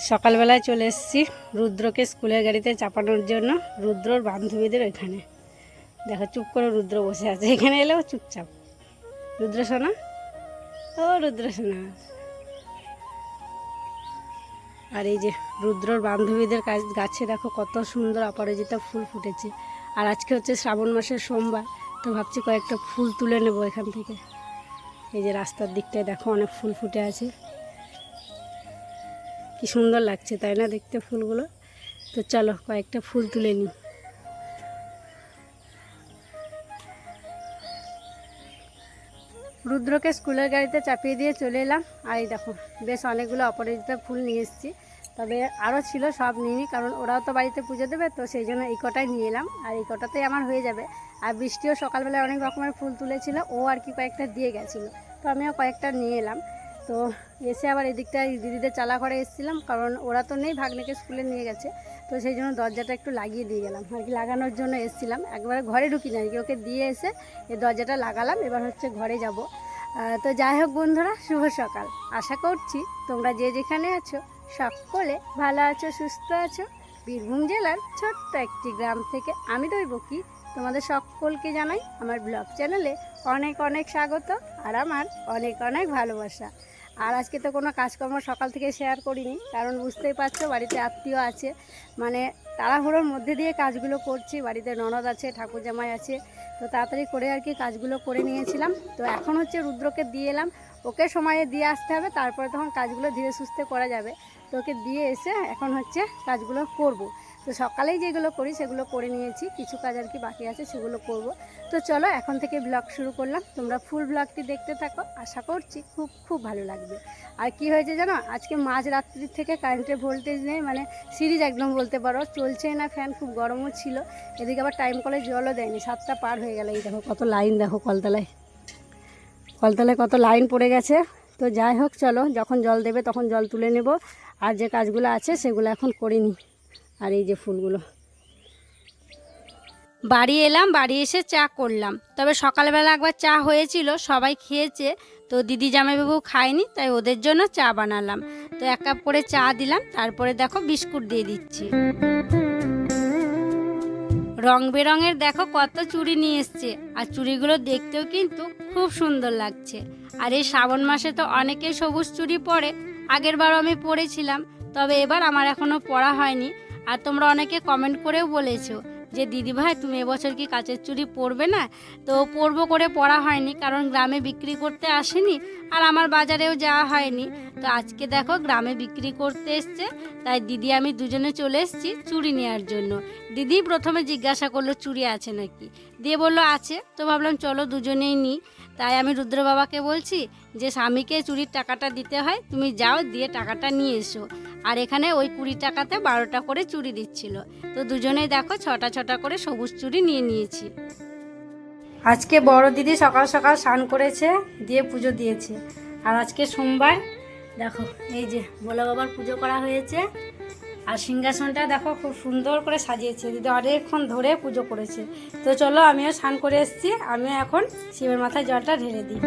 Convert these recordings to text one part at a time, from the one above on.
সকালবেলায় চলে এসেছি রুদ্রকে স্কুলের গাড়িতে চাপানোর জন্য। রুদ্রর বান্ধবীদের ওইখানে। দেখো, চুপ করে রুদ্র বসে আছে। এখানে এলেও চুপচাপ। রুদ্র সোনা ও, রুদ্র সোনা আর এই যে রুদ্রর বান্ধবীদের কাছ- গাছে দেখো কত সুন্দর অপরাজিতা ফুল ফুটেছে। আর আজকে হচ্ছে শ্রাবণ মাসের সোমবার, তো ভাবছি কয়েকটা ফুল তুলে নেব এখান থেকে। এই যে রাস্তার দিকটায় দেখো অনেক ফুল ফুটে আছে। কি সুন্দর লাগছে, তাই না দেখতে ফুলগুলো? তো চলো কয়েকটা ফুল তুলে নিই। রুদ্রকে স্কুলের গাড়িতে চাপিয়ে দিয়ে চলে এলাম। আর এই দেখো, বেশ অনেকগুলো অপরাজিতা ফুল নিয়ে এসেছি। তবে আরও ছিল সব নিইনি কারণ ওরাও তো বাড়িতে পুজো দেবে, তো সেই জন্য এই কটাই নিয়ে এলাম। আর এই কটাতেই আমার হয়ে যাবে। আর বৃষ্টিও সকালবেলায় অনেক রকমের ফুল তুলেছিল, ও আর কি কয়েকটা দিয়ে গেছিল। তো আমিও কয়েকটা নিয়ে এলাম। তো এসে আবার এদিকটা দিদিদের চালা ঘরে এসেছিলাম, কারণ ওরা তো নেই, ভাগ্নেকে স্কুলে নিয়ে গেছে। তো সেই জন্য দরজাটা একটু লাগিয়ে দিয়ে গেলাম। আর কি লাগানোর জন্য এসেছিলাম। একবারে ঘরে ঢুকি না আর কি ওকে দিয়ে এসে এই দরজাটা লাগালাম, এবার হচ্ছে ঘরে যাব। তো যাই হোক বন্ধুরা, শুভ সকাল। আশা করছি তোমরা যে যেখানে আছো, সকলে ভালো আছো, সুস্থ আছো। বীরভূম জেলার ছোট্ট একটি গ্রাম থেকে আমি দৈব কি, তোমাদের সকলকে জানাই আমার ব্লগ চ্যানেলে অনেক অনেক স্বাগত আর আমার অনেক অনেক ভালোবাসা। আর আজকে তো কোনো কাজকর্ম সকাল থেকে শেয়ার করিনি, কারণ বুঝতেই পারছ বাড়িতে আত্মীয় আছে। মানে তাড়াহুড়োর মধ্যে দিয়ে কাজগুলো করছি, বাড়িতে ননদ আছে ঠাকুর জামাই আছে, তো তাড়াতাড়ি করে আর কি কাজগুলো করে নিয়েছিলাম। তো এখন হচ্ছে রুদ্রকে দিয়ে এলাম, ওকে সময়ে দিয়ে আসতে হবে, তারপরে তখন কাজগুলো ধীরে সুস্থে করা যাবে। তো ওকে দিয়ে এসে এখন হচ্ছে কাজগুলো করব। তো সকালেই যেগুলো করি সেগুলো করে নিয়েছি। কিছু কাজ আর কি বাকি আছে, সেগুলো করব। তো চলো, এখন থেকে ব্লগ শুরু করলাম। তোমরা ফুল ব্লগটি দেখতে থাকো। আশা করছি খুব খুব ভালো লাগবে। আর কি হয়েছে জানো? আজকে মাঝ রাত্রি থেকে কারেন্টের ভোল্টেজ নেই মানে সিরিজ একদম বলতে পারো। চলছেই না ফ্যান খুব গরমও ছিল। এদিকে আবার টাইম কলে জলও দেয়নি। সাতটা পার হয়ে গেল। এই দেখো কত লাইন দেখো কলতলায়। কলতলায় কত লাইন পড়ে গেছে। তো যাই হোক, চলো, যখন জল দেবে তখন জল তুলে নেব। আর যে কাজগুলো আছে সেগুলো এখন করিনি। আর এই যে ফুলগুলো। বাড়ি এলাম, বাড়ি এসে চা করলাম। তবে সকালবেলা একবার চা হয়েছিল, সবাই খেয়েছে। তো দিদি জামাইবাবু খায়নি, তাই ওদের জন্য চা বানালাম। তো এক কাপ করে চা দিলাম, তারপরে দেখো বিস্কুট দিয়ে দিচ্ছি। রং বেরঙের দেখো কত চুড়ি নিয়ে এসছে। আর চুড়িগুলো দেখতেও কিন্তু খুব সুন্দর লাগছে। আর এই শ্রাবণ মাসে তো অনেকেই সবুজ চুড়ি পরে। আগের বারও আমি পরেছিলাম, তবে এবার আমার এখনও পরা হয়নি। আর তোমরা অনেকে কমেন্ট করেও বলেছ যে, দিদি ভাই, তুমি এবছর কি কাচের চুড়ি পরবে না? তো পরবো করে পরা হয়নি, কারণ গ্রামে বিক্রি করতে আসেনি আর আমার বাজারেও যাওয়া হয়নি। তো আজকে দেখো, গ্রামে বিক্রি করতে এসছে, তাই দিদি, আমি দুজনে চলে এসেছি চুড়ি নেওয়ার জন্য। দিদি প্রথমে জিজ্ঞাসা করল, চুড়ি আছে নাকি? দিয়ে বলল, আছে। তো ভাবলাম, চলো দুজনেই নিই। তাই আমি রুদ্র বাবাকে বলছি যে, স্বামীকে চুরির টাকাটা দিতে হয়, তুমি যাও, দিয়ে টাকাটা নিয়ে এসো। আর এখানে ওই কুড়ি টাকাতে বারোটা করে চুড়ি দিচ্ছিল। তো দুজনেই দেখো ছটা ছটা করে সবুজ চুড়ি নিয়ে নিয়েছি। আজকে বড় দিদি সকাল সকাল স্নান করেছে, দিয়ে পুজো দিয়েছে। আর আজকে সোমবার, দেখো, এই যে ভোলা বাবার পুজো করা হয়েছে। আর সিংহাসনটা দেখো খুব সুন্দর করে সাজিয়েছে। দিদি অনেকক্ষণ ধরে পুজো করেছে। তো চলো আমিও স্নান করে এসেছি, আমিও এখন শিবের মাথায় জলটা ঢেলে দিই।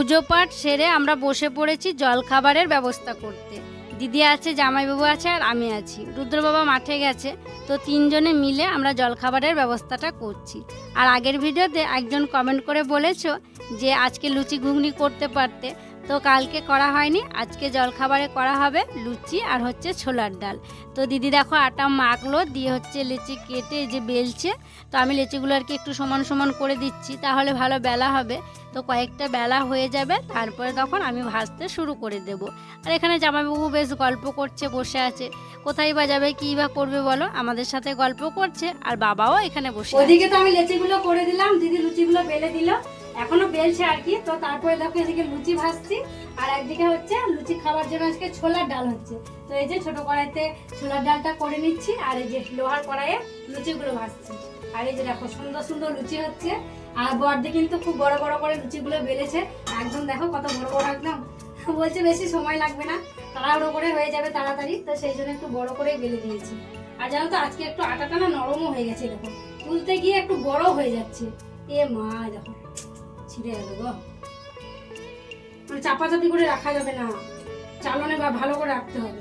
পুজো পাঠ সেরে আমরা বসে পড়েছি জলখাবারের ব্যবস্থা করতে। দিদি আছে, জামাইবাবু আছে আর আমি আছি। রুদ্র বাবা মাঠে গেছে, তো তিনজনে মিলে আমরা জলখাবারের ব্যবস্থাটা করছি। আর আগের ভিডিওতে একজন কমেন্ট করে বলেছ যে, আজকে লুচি ঘুগনি করতে পারতে। তো কালকে করা হয়নি আজকে জলখাবারে করা হবে লুচি আর হচ্ছে ছোলার ডাল। তো দিদি দেখো আটা মাখলো দিয়ে হচ্ছে লিচি কেটে যে বেলছে। তো আমি লিচিগুলো আর কি একটু সমান সমান করে দিচ্ছি তাহলে ভালো বেলা হবে। তো কয়েকটা বেলা হয়ে যাবে তারপরে তখন আমি ভাজতে শুরু করে দেব। আর এখানে জামাইবাবু বেশ গল্প করছে বসে আছে। কোথায় বা যাবে কী বা করবে বলো? আমাদের সাথে গল্প করছে আর বাবাও এখানে বসে ওদিকে তো আমি লেচিগুলো করে দিলাম দিদি লুচিগুলো বেলে দিল। এখনও বেলছে আর কি। তো তারপরে দেখো এদিকে লুচি ভাজছি, আর একদিকে হচ্ছে লুচি খাওয়ার জন্য আজকে ছোলার ডাল হচ্ছে। তো এই যে ছোট কড়াইতে ছোলার ডালটা করে নিচ্ছি, আর এই যে লোহার কড়াইয়ে লুচিগুলো ভাজছি। আর এই যে দেখো সুন্দর সুন্দর লুচি হচ্ছে, আর বর্দি কিন্তু খুব বড় বড় করে লুচিগুলো বেলেছে। একদম দেখো কত বড় বড় একদম। বলছে বেশি সময় লাগবে না, তাড়াহুড়ো করে হয়ে যাবে তাড়াতাড়ি, তো সেই জন্য একটু বড় করেই বেলে দিয়েছি আর জানো তো আজকে একটু আটাটা না নরমও হয়ে গেছে দেখো তুলতে গিয়ে একটু বড় হয়ে যাচ্ছে। এ মা দেখো। ছিঁড়ে গেল গো। মানে চাপাচাপি করে রাখা যাবে না। চালনে বা ভালো করে রাখতে হবে।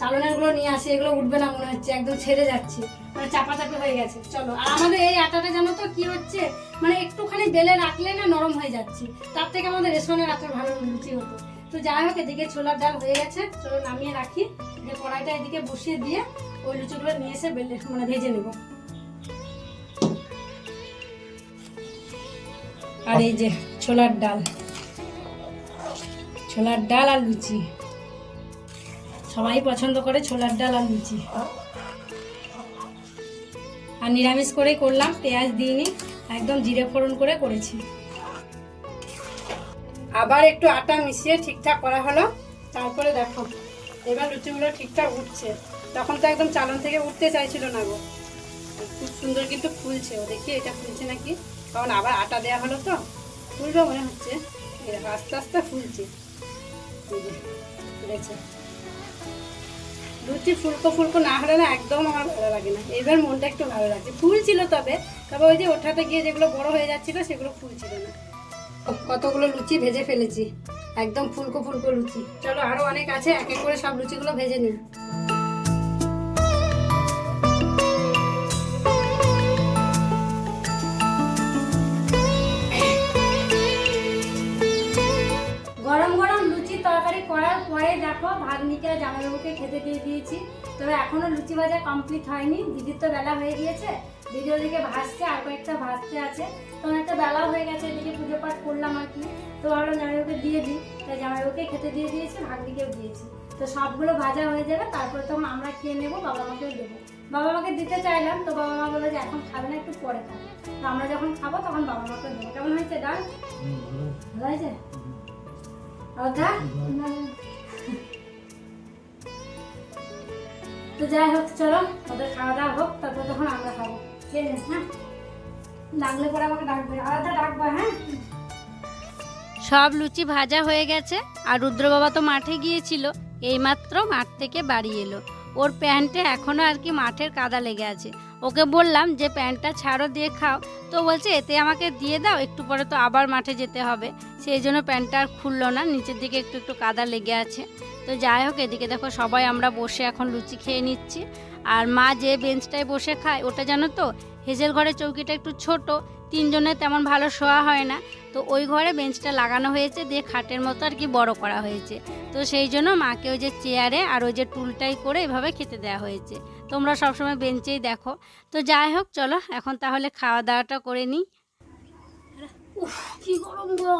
চালনেরগুলো নিয়ে আসি, এগুলো উঠবে না মনে হচ্ছে, একদম ছেড়ে যাচ্ছে। মানে চাপাচাপি হয়ে গেছে। চলো, আর আমাদের এই আটাটা জানো তো কি হচ্ছে? মানে একটুখানি বেলে রাখলে না নরম হয়ে যাচ্ছে। তার থেকে আমাদের রেশনের আটার ভালো লুচি হতো। তো যাই হোক, এদিকে ছোলার ডাল হয়ে গেছে। চলো নামিয়ে রাখি। যে কড়াইটা এদিকে বসিয়ে দিয়ে ওই লুচিগুলো নিয়ে এসে বেলে মানে ভেজে নেব। আর এই যে ছোলার ডাল। ছোলার ডাল আর লুচি। সবাই পছন্দ করে ছোলার ডাল আর লুচি। আর নিরামিষ করেই করলাম, পেঁয়াজ দিইনি, একদম জিরে ফোড়ন করে করেছি। আবার একটু আটা মিশিয়ে ঠিকঠাক করা হলো, তারপরে দেখো, এবার লুচিগুলো ঠিকঠাক উঠছে। তখন তো একদম চালন থেকে উঠতে চাইছিল না গো। খুব সুন্দর কিন্তু ফুলছে ও, দেখি এটা ফুলছে নাকি? কারণ আবার আটা দেওয়া হলো তো, ফুলবে মনে হচ্ছে। আস্তে আস্তে ফুলছে। লুচি ফুলকো ফুলকো না হলে না একদম আমার ভালো লাগে না। এবার মনটা একটু ভালো লাগছে। ফুল ছিল তবে তবে ওই যে ওঠাতে গিয়ে যেগুলো বড় হয়ে যাচ্ছিল সেগুলো ফুল ছিল না। কতগুলো লুচি ভেজে ফেলেছি। একদম ফুলকো ফুলকো লুচি। চলো আরও অনেক আছে, এক এক করে সব লুচিগুলো ভেজে নিই। পরে দেখো ভাগ্নিকে জামাইবাবুকে খেতে দিয়ে দিয়েছি। তবে এখনও লুচি ভাজা কমপ্লিট হয়নি। দিদির তো বেলা হয়ে গিয়েছে। দিদি ওদিকে ভাসছে আর কয়েকটা ভাসতে আছে। তো অনেকটা বেলা হয়ে গেছে এদিকে পুজো পাঠ করলাম আর কি। তো ভাবলাম জামাইবাবুকে দিয়ে দিই। তাই জামাইবাবুকে খেতে দিয়ে দিয়েছি ভাগ্নিকেও দিয়েছি। তো সবগুলো ভাজা হয়ে যাবে তারপরে তখন আমরা খেয়ে নেব বাবা মাকেও দেবো। বাবা মাকে দিতে চাইলাম তো বাবা মা বলে যে এখন খাবে না একটু পরে খাবে। তো আমরা যখন খাব তখন বাবা মাকে দেবো। কেমন হয়েছে ডাল? ভালো। হয়েছে? অধা তো যাই হোক, চলো, ওদের খাওয়া দাওয়া হোক, তারপর তখন আমরা খাব। ঠিক আছে হ্যাঁ? লাগলে পরে আমাকে ডাকবে, আলাদা ডাকবে হ্যাঁ? সব লুচি ভাজা হয়ে গেছে, আর রুদ্র বাবা তো মাঠে গিয়েছিল, এইমাত্র মাঠ থেকে বাড়ি এলো। ওর প্যান্টে এখনও আর কি মাঠের কাদা লেগে আছে। ওকে বললাম যে, প্যান্টটা ছাড়ো, দিয়ে খাও। তো বলছে, এতে আমাকে দিয়ে দাও, একটু পরে তো আবার মাঠে যেতে হবে। সেই জন্য প্যান্টটা আর খুললো না, নিচের দিকে একটু একটু কাদা লেগে আছে। তো যাই হোক, এদিকে দেখো সবাই আমরা বসে এখন লুচি খেয়ে নিচ্ছি। আর মা যে বেঞ্চটায় বসে খায়, ওটা জানো তো? হেজেল ঘরের চৌকিটা একটু ছোট তিনজনের তেমন ভালো শোয়া হয় না। তো ওই ঘরে বেঞ্চটা লাগানো হয়েছে, দিয়ে খাটের মতো আর কি বড় করা হয়েছে। তো সেই জন্য মাকে ওই যে চেয়ারে আর ওই যে টুলটাই করে এভাবে খেতে দেওয়া হয়েছে। তোমরা সবসময় বেঞ্চেই দেখো। তো যাই হোক, চলো, এখন তাহলে খাওয়া দাওয়াটা করে নিই। কি গরম গো।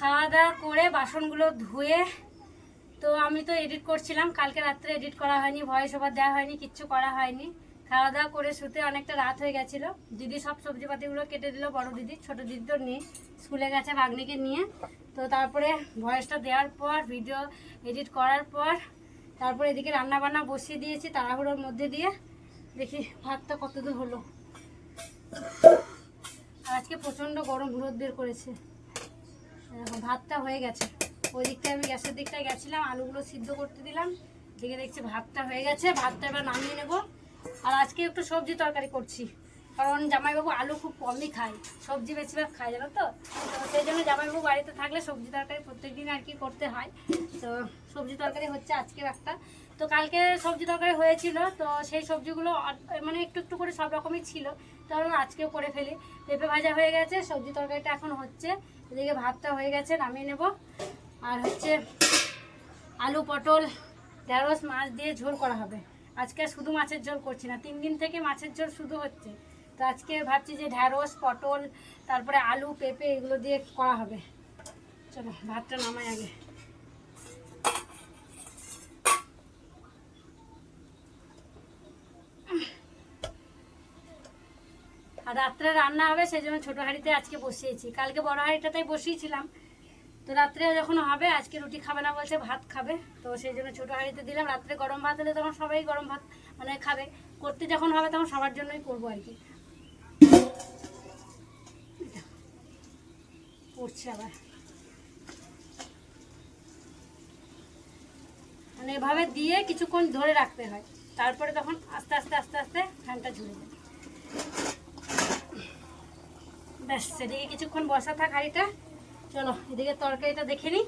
খাওয়া দাওয়া করে বাসনগুলো ধুয়ে, তো আমি তো এডিট করছিলাম। কালকে রাত্রে এডিট করা হয়নি ভয়েস ওভার দেওয়া হয়নি, কিচ্ছু করা হয়নি। খাওয়া দাওয়া করে শুতে অনেকটা রাত হয়ে গেছিল। দিদি সব সবজিপাতিগুলো কেটে দিল, বড় দিদি, ছোট দিদি তো নেই, স্কুলে গেছে ভাগ্নিকে নিয়ে। তো তারপরে ভয়েসটা দেওয়ার পর ভিডিও এডিট করার পর, তারপরে এদিকে রান্না বান্না বসিয়ে দিয়েছি তাড়াহুড়োর মধ্যে দিয়ে। দেখি ভাতটা কতদূর হলো। আজকে প্রচণ্ড গরম, রোদ বের করেছে। ভাতটা হয়ে গেছে। ওই দিকটা আমি গ্যাসের দিকটায় গেছিলাম, আলুগুলো সিদ্ধ করতে দিলাম। দেখে দেখছি ভাতটা হয়ে গেছে, ভাতটা এবার নামিয়ে নেব। আর আজকে একটু সবজি তরকারি করছি। কারণ জামাইবাবু আলু খুব কমই খায়, সবজি বেশিরভাগ খায়, জানো তো? সেই জন্য জামাইবাবু বাড়িতে থাকলে সবজি তরকারি প্রত্যেক দিন আর কি করতে হয়। তো সবজি তরকারি হচ্ছে আজকের একটা। তো কালকে সবজি তরকারি হয়েছিল, তো সেই সবজিগুলো মানে একটু একটু করে সব রকমই ছিল। ভাবলাম আজকেও করে ফেলি। পেঁপে ভাজা হয়ে গেছে, সবজি তরকারিটা এখন হচ্ছে। এদিকে ভাতটা হয়ে গেছে, নামিয়ে নেব। আর হচ্ছে আলু, পটল, ঢেঁড়স, মাছ দিয়ে ঝোল করা হবে। আজকে শুধু মাছের ঝোল করছি না, তিন দিন থেকে মাছের ঝোল শুধু হচ্ছে। তো আজকে ভাবছি যে ঢ্যাঁড়স পটল, তারপরে আলু, পেঁপে এগুলো দিয়ে করা হবে। চলো, ভাতটা নামাই আগে। আর রাত্রে রান্না হবে, সেই জন্য ছোটো হাঁড়িতে আজকে বসিয়েছি। কালকে বড় হাঁড়িটাতেই বসিয়েছিলাম। তো রাত্রে যখন হবে, আজকে রুটি খাবে না বলছে, ভাত খাবে। তো সেই জন্য ছোটো হাঁড়িতে দিলাম। রাত্রে গরম ভাত হলে তখন সবাই গরম ভাত মানে খাবে। করতে যখন হবে তখন সবার জন্যই করব আর কি। আবার। মানে এভাবে দিয়ে কিছুক্ষণ ধরে রাখতে হয়। তারপরে তখন আস্তে আস্তে আস্তে আস্তে ফ্যানটা ঝুলে যায়। ব্যাস, সেদিকে কিছুক্ষণ বসা থাক হাঁড়িটা। চলো, এদিকে তরকারিটা দেখে নিই।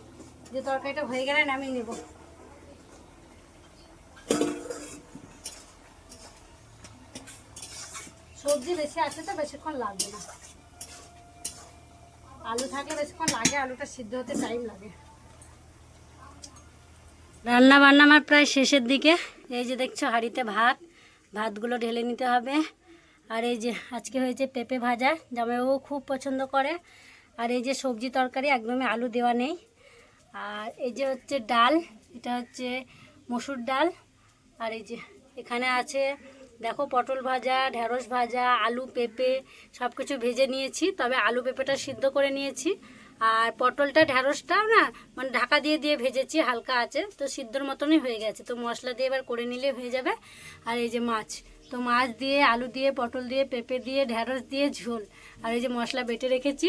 যে তরকারিটা হয়ে গেলে নামিয়ে নেব। সবজি বেশি আছে তো, বেশিক্ষণ লাগবে না। আলু থাকলে বেশিক্ষণ লাগে, আলুটা সিদ্ধ হতে টাইম লাগে। রান্না বান্না আমার প্রায় শেষের দিকে। এই যে দেখছ, হাঁড়িতে ভাত, ভাতগুলো ঢেলে নিতে হবে। আর এই যে আজকে হয়েছে পেঁপে ভাজা, জামাইবাবু খুব পছন্দ করে। আর এই যে সবজি তরকারি, একদমই আলু দেওয়া নেই। আর এই যে হচ্ছে ডাল, এটা হচ্ছে মসুর ডাল। আর এই যে এখানে আছে, দেখো পটল ভাজা, ঢেঁড়স ভাজা, আলু, পেঁপে সব কিছু ভেজে নিয়েছি। তবে আলু পেঁপেটা সিদ্ধ করে নিয়েছি। আর পটলটা ঢেঁড়সটা না মানে ঢাকা দিয়ে দিয়ে ভেজেছি, হালকা আছে। তো সিদ্ধর মতনই হয়ে গেছে। তো মশলা দিয়ে এবার করে নিলে হয়ে যাবে। আর এই যে মাছ তো মাছ দিয়ে, আলু দিয়ে, পটল দিয়ে, পেঁপে দিয়ে, ঢেঁড়স দিয়ে, ঝোল। আর এই যে মশলা বেটে রেখেছি,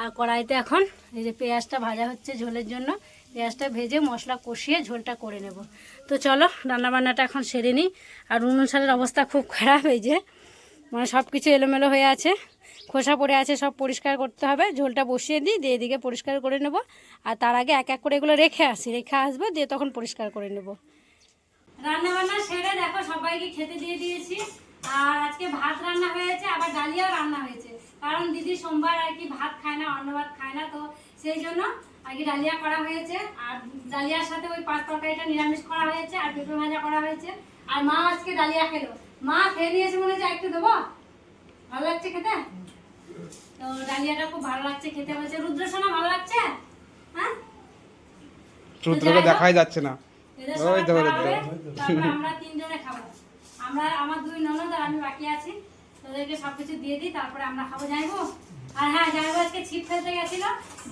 আর কড়াইতে এখন এই যে পেঁয়াজটা ভাজা হচ্ছে ঝোলের জন্য, পেঁয়াজটা ভেজে মশলা কষিয়ে ঝোলটা করে নেব। তো চলো, রান্নাবান্নাটা এখন সেরে নিই। আর উনুন অনুসারের অবস্থা খুব খারাপ এই যে। মানে সব কিছু এলোমেলো হয়ে আছে। খোসা পড়ে আছে, সব পরিষ্কার করতে হবে। ঝোলটা বসিয়ে দিই, দিয়ে এদিকে পরিষ্কার করে নেব। আর তার আগে এক এক করে এগুলো রেখে আসি। রেখে আসব, দিয়ে তখন পরিষ্কার করে নেব। রান্না বান্না সেরে দেখো সবাইকে খেতে দিয়ে দিয়েছি। আর আজকে ভাত রান্না হয়েছে আবার ডালিয়াও রান্না হয়েছে। কারণ দিদি সোমবার আর কি ভাত খায় না অন্য ভাত খায় না তো সেই জন্য আর কি ডালিয়া করা হয়েছে। আর ডালিয়ার সাথে ওই পাঁচ তরকারিটা নিরামিষ করা হয়েছে আর পেঁপে ভাজা করা হয়েছে। আর মা আজকে ডালিয়া খেলো। মা খেয়ে নিয়েছে মনে হচ্ছে একটু দেবো? ভালো লাগছে খেতে? তো ডালিয়াটা খুব ভালো লাগছে খেতে বলছে। রুদ্রসোনা ভালো লাগছে? হ্যাঁ? রুদ্রকে দেখাই যাচ্ছে না। এদের সবাই খাওয়া হবে, তারপর আমরা তিনজনে খাব। আমরা আমার দুই ননদ আর আমি বাকি আছি। তোদেরকে সবকিছু দিয়ে দিই তারপরে আমরা খাব যাইবো আর হ্যাঁ যাইবো আজকে ছিপ ফেলতে গেছিল।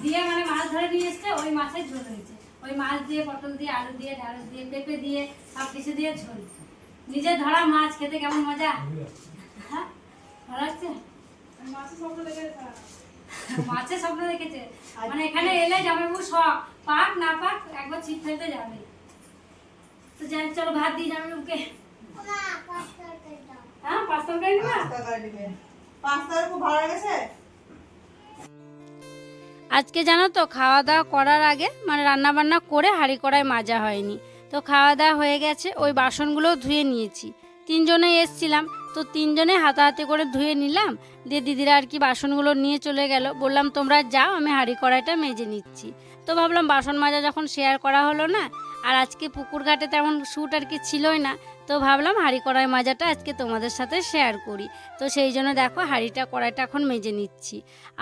দিয়ে মানে মাছ ধরে নিয়ে এসছে ওই মাছের ঝোল হয়েছে। ওই মাছ দিয়ে পটল দিয়ে আলু দিয়ে ঢেঁড়স দিয়ে পেঁপে দিয়ে সব কিছু দিয়ে ঝোল। নিজের ধরা মাছ খেতে কেমন মজা? হ্যাঁ? ভালো লাগছে? মাছের স্বপ্ন দেখেছে? মানে এখানে এলে যাবে শখ। পাক না পাক একবার ছিপ ফেলতে যাবে। তো যাই চলো ভাত দিয়ে যাবে ওকে? হ্যাঁ পাঁচ তরকারি নেবা পাস্তার খুব ভালো লেগেছে? আজকে জানো তো খাওয়া দাওয়া করার আগে মানে রান্না বান্না করে হাঁড়ি কড়াই মাজা হয়নি। তো খাওয়া দাওয়া হয়ে গেছে ওই বাসনগুলো ধুয়ে নিয়েছি। তিনজনে এসছিলাম তো তিনজনে হাতাহাতি করে ধুয়ে নিলাম দিয়ে দিদিরা আর কি বাসনগুলো নিয়ে চলে গেল। বললাম তোমরা যাও আমি হাঁড়ি কড়াইটা মেজে নিচ্ছি। তো ভাবলাম বাসন মাজা যখন শেয়ার করা হলো না আর আজকে পুকুর ঘাটে তেমন শ্যুট আর কি ছিলই না, তো ভাবলাম হাঁড়ি কড়াই মাজাটা আজকে তোমাদের সাথে শেয়ার করি। তো সেই জন্য দেখো হাঁড়িটা কড়াইটা এখন মেজে নিচ্ছি।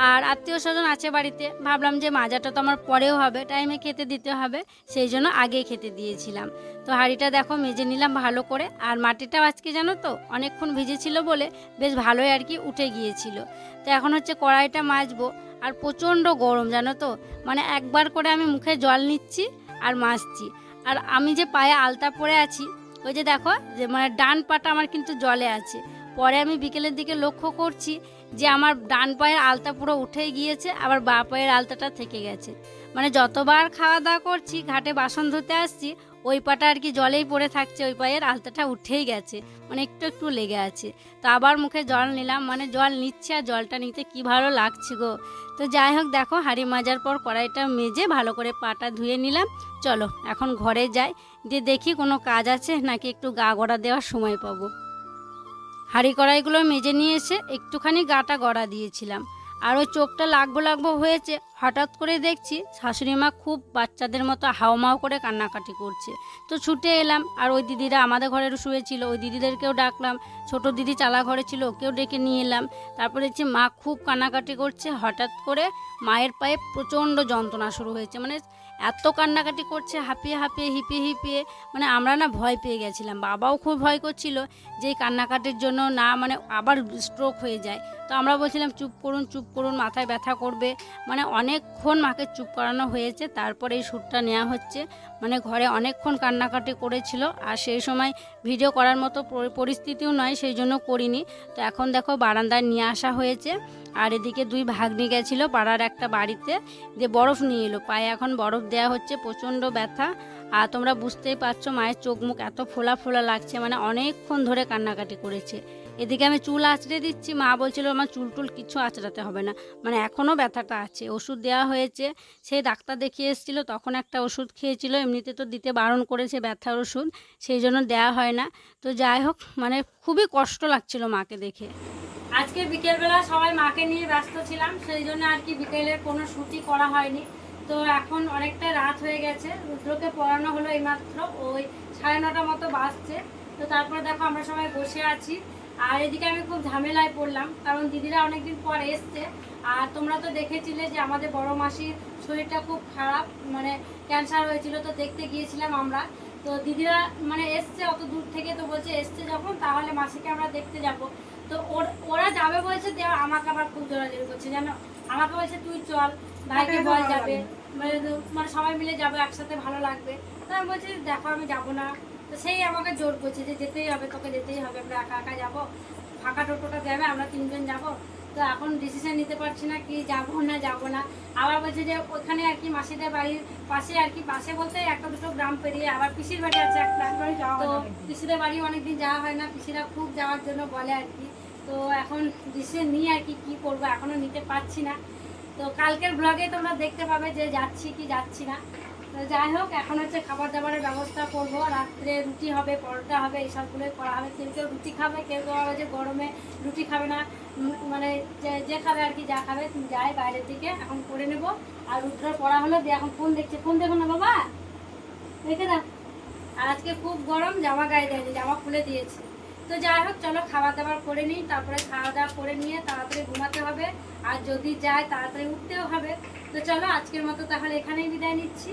আর আত্মীয় স্বজন আছে বাড়িতে, ভাবলাম যে মাজাটা তো আমার পরেও হবে টাইমে খেতে দিতে হবে, সেই জন্য আগেই খেতে দিয়েছিলাম। তো হাঁড়িটা দেখো মেজে নিলাম ভালো করে, আর মাটিটাও আজকে জানো তো অনেকক্ষণ ভিজেছিল বলে বেশ ভালোই আর কি উঠে গিয়েছিল। তো এখন হচ্ছে কড়াইটা মাজবো, আর প্রচণ্ড গরম জানো তো মানে একবার করে আমি মুখে জল নিচ্ছি আর মাজছি। আর আমি যে পায়ে আলতা পরে আছি, ওই যে দেখো, যে মানে ডান পাটা আমার কিন্তু জলে আছে। পরে আমি বিকেলের দিকে লক্ষ্য করছি যে আমার ডান পায়ের আলতা পুরো উঠে গিয়েছে, আবার বা পায়ের আলতাটা থেকে গেছে। মানে যতবার খাওয়া দাওয়া করছি, ঘাটে বাসন ধুতে আসছি ওই পাটা আর কি জলেই পড়ে থাকছে, ওই পায়ের আলতাটা উঠেই গেছে মানে একটু একটু লেগে আছে। তো আবার মুখে জল নিলাম মানে জল নিচ্ছে আর জলটা নিতে কি ভালো লাগছে গো। তো যাই হোক দেখো, হাঁড়ি মাজার পর কড়াইটা মেজে ভালো করে পাটা ধুয়ে নিলাম। চলো, এখন ঘরে যাই, দিয়ে দেখি কোনো কাজ আছে নাকি একটু গা গড়া দেওয়ার সময় পাবো। হাঁড়ি কড়াইগুলো মেজে নিয়ে এসে একটুখানি গাটা গড়া দিয়েছিলাম। আর ওই চোখটা লাগবো লাগবো হয়েছে। হঠাৎ করে দেখছি শাশুড়ি মা খুব বাচ্চাদের মতো হাওমাও করে কান্নাকাটি করছে। তো ছুটে এলাম আর ওই দিদিরা আমাদের ঘরে শুয়েছিল ওই দিদিদেরকেও ডাকলাম। ছোট দিদি চালা ঘরে ছিল, ওকেও ডেকে নিয়ে এলাম। তারপরে দেখছি মা খুব কান্নাকাটি করছে। হঠাৎ করে মায়ের পায়ে প্রচণ্ড যন্ত্রণা শুরু হয়েছে। মানে এত কান্নাকাটি করছে, হাঁপিয়ে হাঁপিয়ে, হিপিয়ে হিপিয়ে। মানে আমরা না ভয় পেয়ে গেছিলাম। বাবাও খুব ভয় করছিল যে এই কান্নাকাটির জন্য না মানে আবার স্ট্রোক হয়ে যায়। তো আমরা বলছিলাম, চুপ করুন চুপ করুন, মাথায় ব্যথা করবে। মানে অনেকক্ষণ মাকে চুপ করানো হয়েছে, তারপরে এই শ্যুটটা নেওয়া হচ্ছে। মানে ঘরে অনেকক্ষণ কান্নাকাটি করেছিল, আর সেই সময় ভিডিও করার মতো পরিস্থিতিও নয়, সেই জন্য করিনি। তো এখন দেখো বারান্দায় নিয়ে আসা হয়েছে, আর এদিকে দুই ভাগ্নি গেছিল পাড়ার একটা বাড়িতে, দিয়ে বরফ নিয়ে এলো। পায়ে এখন বরফ দেওয়া হচ্ছে, প্রচণ্ড ব্যথা। আর তোমরা বুঝতেই পারছ, মায়ের চোখ মুখ এত ফোলা ফোলা লাগছে মানে অনেকক্ষণ ধরে কান্নাকাটি করেছে। এদিকে আমি চুল আঁচড়ে দিচ্ছি, মা বলছিল আমার চুল টুল কিছু আঁচড়াতে হবে না। মানে এখনও ব্যথাটা আছে, ওষুধ দেওয়া হয়েছে সেই ডাক্তার দেখিয়ে এসেছিল, তখন একটা ওষুধ খেয়েছিল, এমনিতে তো দিতে বারণ করেছে ব্যথার ওষুধ, সেই জন্য দেওয়া হয় না। তো যাই হোক মানে খুবই কষ্ট লাগছিল মাকে দেখে। আজকে বিকেলবেলা সবাই মাকে নিয়ে ব্যস্ত ছিলাম, সেই জন্য আর কি বিকেলের কোনো ছুটি করা হয়নি। তো এখন অনেকটা রাত হয়ে গেছে, রুদ্রকে পড়ানো হলো এইমাত্র, ওই সাড়ে নটা মতো বাজছে। তো তারপরে দেখো আমরা সবাই বসে আছি আর এদিকে আমি খুব ঝামেলায় পড়লাম কারণ দিদিরা অনেকদিন পর এসছে। আর তোমরা তো দেখেছিলে যে আমাদের বড় মাসির শরীরটা খুব খারাপ মানে ক্যান্সার হয়েছিল তো দেখতে গিয়েছিলাম আমরা। তো দিদিরা মানে এসছে অত দূর থেকে তো বলছে এসছে যখন তাহলে মাসিকে আমরা দেখতে যাব। তো ওর- ওরা যাবে বলছে দিয়ে আমাকে আবার খুব জোরাজোরি করছে জানো আমাকে বলছে তুই চল ভাইকে বল যাবে। মানে মানে সবাই মিলে যাব একসাথে ভালো লাগবে। তো আমি বলছি দেখো আমি যাব না। তো সেই আমাকে জোর করছে যে যেতেই হবে তোকে যেতেই হবে আমরা একা একা যাব। ফাঁকা টোটোটা যাবে আমরা তিনজন যাব। তো এখন ডিসিশন নিতে পারছি না কি যাব না যাব না। আবার বলছে যে ওখানে আর কি মাসিদের বাড়ির পাশে আর কি পাশে বলতে একটা দুটো গ্রাম পেরিয়ে আবার পিসির বাড়ি আছে একটা তো পিসিদের বাড়ি অনেকদিন যাওয়া হয় না পিসিরা খুব যাওয়ার জন্য বলে আর কি। তো এখন ডিসিশন নিয়ে আর কি কী করব এখনও নিতে পারছি না। তো কালকের ব্লগে তোমরা দেখতে পাবে যে যাচ্ছি কি যাচ্ছি না। যাই হোক, এখন হচ্ছে খাবার দাবারের ব্যবস্থা করব। রাত্রে রুটি হবে, পরোটা হবে এইসবগুলোই করা হবে। কেউ কেউ রুটি খাবে, কেউ কেউ আবার যে গরমে রুটি খাবে না মানে যে যে খাবে আর কি, যা খাবে, যাই বাইরের দিকে, এখন করে নেব। আর রুদ্র পড়া হলো, দিয়ে এখন ফোন দেখছে। ফোন দেখো না বাবা? দেখে আর আজকে খুব গরম, জামা গায়ে দেয়নি, জামা খুলে দিয়েছে। তো যাই হোক, চলো খাওয়া দাওয়া করে নিই, তারপরে খাওয়া দাওয়া করে নিয়ে তাড়াতাড়ি ঘুমাতে হবে। আর যদি যায়, তাড়াতাড়ি উঠতেও হবে। তো চলো, আজকের মতো তাহলে এখানেই বিদায় নিচ্ছি।